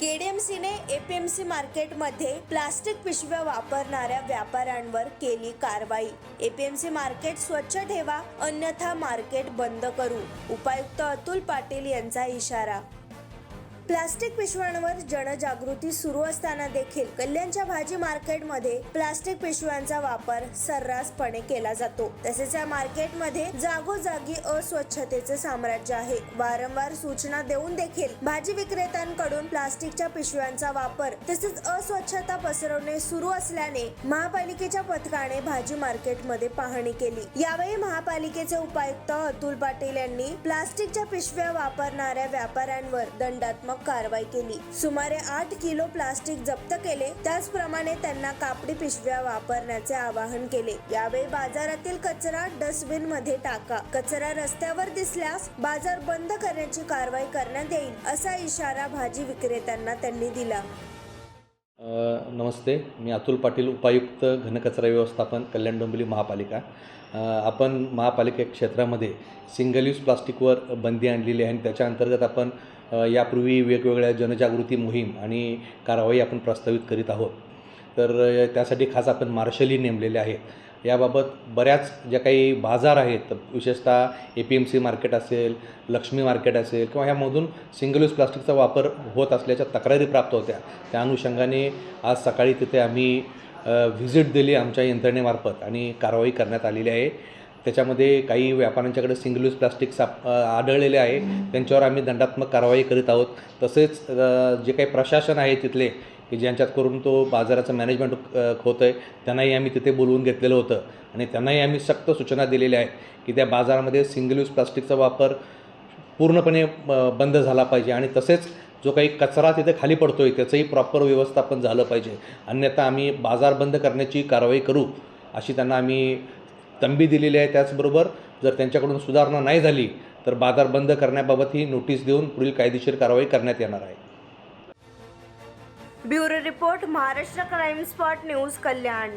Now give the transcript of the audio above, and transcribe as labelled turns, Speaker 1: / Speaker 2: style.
Speaker 1: केडीएमसीने APMC मार्केटमध्ये plastic पिशव्या वापरणाऱ्या व्यापाऱ्यांवर केली कारवाई. एपीएमसी मार्केट स्वच्छ ठेवा अन्यथा मार्केट बंद करू उपायुक्त अतुल पाटील यांचा इशारा. प्लास्टिक पिशव्यांवर जनजागृती सुरू असताना देखील कल्याणच्या भाजी मार्केटमध्ये प्लास्टिक पिशव्यांचा वापर सर्रासपणे केला जातो. तसेच या मार्केटमध्ये जागोजागी अस्वच्छतेचे साम्राज्य आहे. वारंवार सूचना देऊन देखील भाजी विक्रेत्यांकडून प्लास्टिकच्या पिशव्यांचा वापर तसेच अस्वच्छता पसरवणे सुरू असल्याने महापालिकेच्या पथकाने भाजी मार्केटमध्ये पाहणी केली. यावेळी महापालिकेचे उपायुक्त अतुल पाटील यांनी प्लास्टिकच्या पिशव्या वापरणाऱ्या व्यापाऱ्यांवर दंडात्मक कारवाई केली. सुमारे आठ किलो प्लास्टिक जप्त केले. त्याचप्रमाणे त्यांना कापडी पिशव्या वापरण्याचे आवाहन केले. यावेळी बाजारातील कचरा डस्टबिनमध्ये टाका. कचरा रस्त्यावर दिसल्यास बाजार बंद करण्याची कारवाई करण्यात येईल असा इशारा भाजी विक्रेत्यांना त्यांनी दिला.
Speaker 2: नमस्ते. मी अतुल पाटील उपायुक्त घनकचरा व्यवस्थापन कल्याण डोंबिवली महापालिका. आपण महापालिका क्षेत्रामध्ये सिंगल यूज प्लास्टिकवर बंदी आणलेली आहे आणि त्याच्या अंतर्गत आपण यापूर्वी वेगवेगळ्या जनजागृती मोहीम आणि कारवाई आपण प्रस्तावित करीत आहोत. तर त्यासाठी खास आपण मार्शलही नेमलेले आहेत. याबाबत बऱ्याच ज्या काही बाजार आहेत विशेषतः A P M C market असेल लक्ष्मी मार्केट असेल किंवा ह्यामधून सिंगल यूज प्लास्टिकचा वापर होत असल्याच्या तक्रारी प्राप्त होत्या. त्या अनुषंगाने आज सकाळी तिथे आम्ही व्हिजिट दिली आमच्या यंत्रणेमार्फत आणि कारवाई करण्यात आलेली आहे. त्याच्यामध्ये काही व्यापाऱ्यांच्याकडे सिंगल यूज प्लास्टिक साप आढळलेले आहे. त्यांच्यावर आम्ही दंडात्मक कारवाई करीत आहोत. तसेच जे काही प्रशासन आहे तिथले की ज्यांच्यात करून तो बाजाराचं मॅनेजमेंट होतं आहे त्यांनाही आम्ही तिथे बोलवून घेतलेलं होतं. आणि त्यांनाही आम्ही सक्त सूचना दिलेल्या आहेत की त्या बाजारामध्ये सिंगल यूज प्लास्टिकचा वापर पूर्णपणे बंद झाला पाहिजे. आणि तसेच जो काही कचरा तिथे खाली पडतो आहे त्याचंही प्रॉपर व्यवस्थापन झालं पाहिजे. अन्यथा आम्ही बाजार बंद करण्याची कारवाई करू अशी त्यांना आम्ही तंबी दिलेली आहे त्याचबरोबर जर त्यांच्याकडून सुधारणा नाही झाली तर बाजार बंद करण्याबाबत ही नोटीस देऊन पुढील कायदेशीर कारवाई करण्यात येणार आहे.
Speaker 1: Bureau report Maharashtra crime spot news Kalyan.